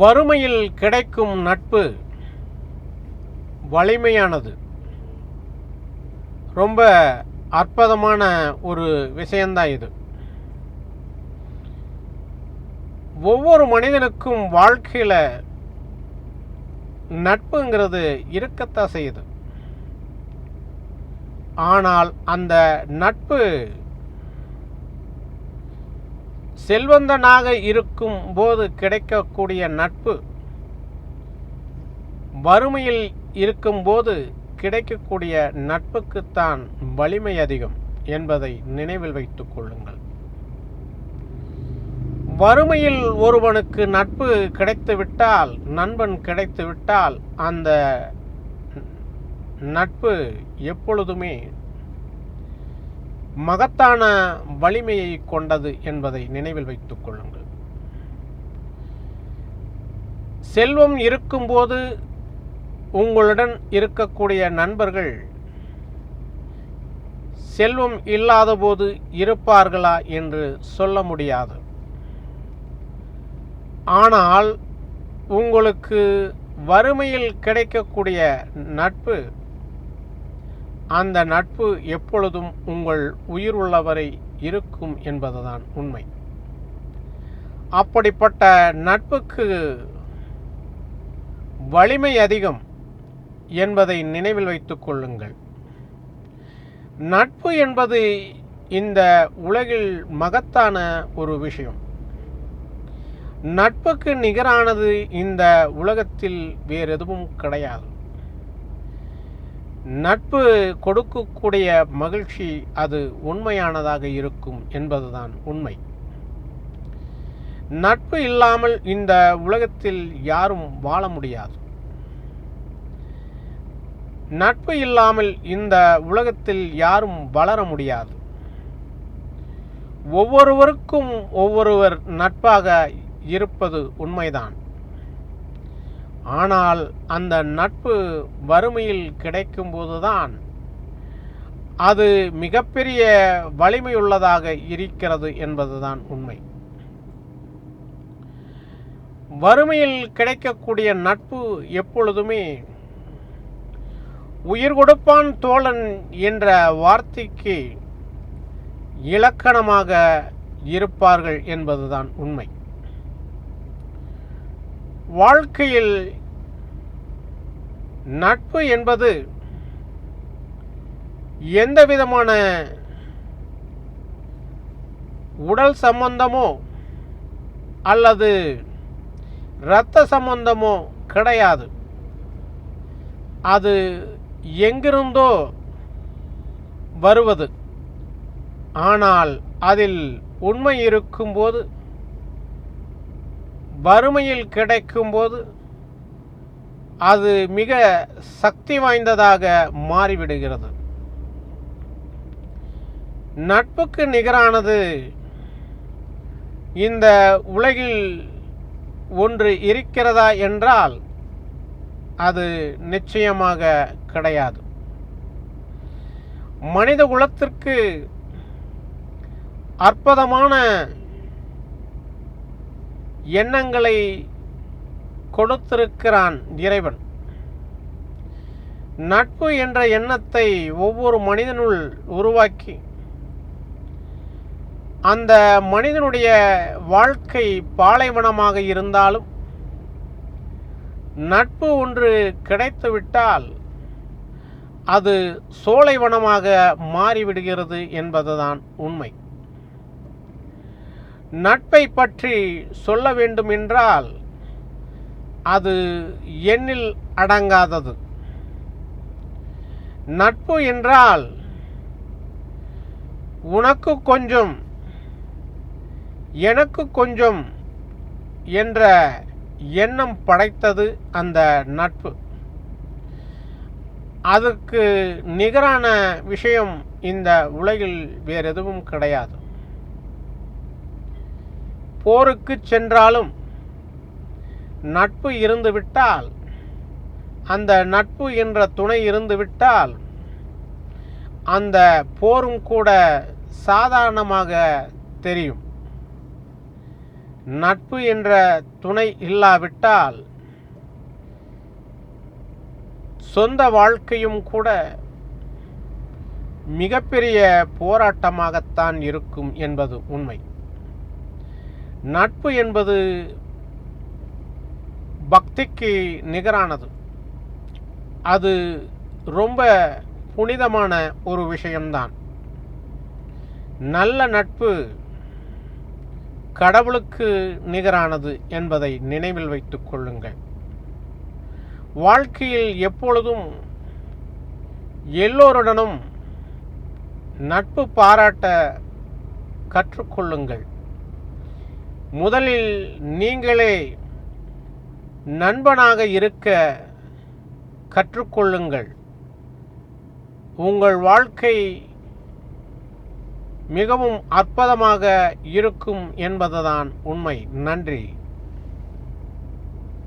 வறுமையில் கிடைக்கும் நட்பு வலிமையானது. ரொம்ப அற்புதமான ஒரு விஷயந்தான் இது. ஒவ்வொரு மனிதனுக்கும் வாழ்க்கையில் நட்புங்கிறது இருக்கத்தான் செய்யுது. ஆனால் அந்த நட்பு செல்வந்தனாக இருக்கும் போது கிடைக்கக்கூடிய நட்பு வறுமையில் இருக்கும்போது கிடைக்கக்கூடிய நட்புக்குத்தான் வலிமை அதிகம் என்பதை நினைவில் வைத்துக் கொள்ளுங்கள். வறுமையில் ஒருவனுக்கு நட்பு கிடைத்துவிட்டால் நண்பன் கிடைத்துவிட்டால் அந்த நட்பு எப்பொழுதுமே மகத்தான வலிமையை கொண்டது என்பதை நினைவில் வைத்துக் கொள்ளுங்கள். செல்வம் இருக்கும்போது உங்களுடன் இருக்கக்கூடிய நண்பர்கள் செல்வம் இல்லாதபோது இருப்பார்களா என்று சொல்ல முடியாது. ஆனால் உங்களுக்கு வறுமையில் கிடைக்கக்கூடிய நட்பு அந்த நட்பு எப்பொழுதும் உங்கள் உயிர் உள்ளவரை இருக்கும் என்பதுதான் உண்மை. அப்படிப்பட்ட நட்புக்கு வலிமை அதிகம் என்பதை நினைவில் வைத்துக் கொள்ளுங்கள். நட்பு என்பது இந்த உலகில் மகத்தான ஒரு விஷயம். நட்புக்கு நிகரானது இந்த உலகத்தில் வேறு எதுவும் கிடையாது. நட்பு கொடுக்கக்கூடிய மகிழ்ச்சி அது உண்மையானதாக இருக்கும் என்பதுதான் உண்மை. நட்பு இல்லாமல் இந்த உலகத்தில் யாரும் வாழ முடியாது. நட்பு இல்லாமல் இந்த உலகத்தில் யாரும் வளர முடியாது. ஒவ்வொருவருக்கும் ஒவ்வொருவர் நட்பாக இருப்பது உண்மைதான். ஆனால் அந்த நட்பு வறுமையில் கிடைக்கும்போதுதான் அது மிகப்பெரிய வலிமையுள்ளதாக இருக்கிறது என்பதுதான் உண்மை. வறுமையில் கிடைக்கக்கூடிய நட்பு எப்பொழுதுமே உயிர் கொடுப்பான் தோழன் என்ற வார்த்தைக்கு இலக்கணமாக இருப்பார்கள் என்பதுதான் உண்மை. வாழ்க்கையில் நட்பு என்பது எந்த விதமான உடல் சம்பந்தமோ அல்லது இரத்த சம்பந்தமோ கிடையாது. அது எங்கிருந்தோ வருவது. ஆனால் அதில் உண்மை இருக்கும்போது வறுமையில் கிடைக்கும்போது அது மிக சக்தி வாய்ந்ததாக மாறிவிடுகிறது. நட்புக்கு நிகரானது இந்த உலகில் ஒன்று இருக்கிறதா என்றால் அது நிச்சயமாக கிடையாது. மனித குலத்திற்கு அற்புதமான எண்ணங்களை கொடுத்திருக்கிறான் இறைவன். நட்பு என்ற எண்ணத்தை ஒவ்வொரு மனிதனுள் உருவாக்கி அந்த மனிதனுடைய வாழ்க்கை பாலைவனமாக இருந்தாலும் நட்பு ஒன்று கிடைத்துவிட்டால் அது சோலைவனமாக மாறிவிடுகிறது என்பதுதான் உண்மை. நட்பை பற்றி சொல்ல வேண்டுமென்றால் அது எண்ணில் அடங்காதது. நட்பு என்றால் உனக்கு கொஞ்சம் எனக்கு கொஞ்சம் என்ற எண்ணம் படைத்தது அந்த நட்பு. அதற்கு நிகரான விஷயம் இந்த உலகில் வேறு எதுவும் கிடையாது. போருக்கு சென்றாலும் நட்பு இருந்துவிட்டால் அந்த நட்பு என்ற துணை இருந்துவிட்டால் அந்த போரும் கூட சாதாரணமாக தெரியும். நட்பு என்ற துணை இல்லாவிட்டால் சொந்த வாழ்க்கையும் கூட மிகப்பெரிய போராட்டமாகத்தான் இருக்கும் என்பது உண்மை. நட்பு என்பது பக்திக்கு நிகரானது. அது ரொம்ப புனிதமான ஒரு விஷயம்தான். நல்ல நட்பு கடவுளுக்கு நிகரானது என்பதை நினைவில் வைத்துக் கொள்ளுங்கள். வாழ்க்கையில் எப்பொழுதும் எல்லோருடனும் நட்பு பாராட்ட கற்றுக்கொள்ளுங்கள். முதலில் நீங்களே நண்பனாக இருக்க கற்றுக்கொள்ளுங்கள். உங்கள் வாழ்க்கை மிகவும் அற்புதமாக இருக்கும் என்பதுதான் உண்மை. நன்றி.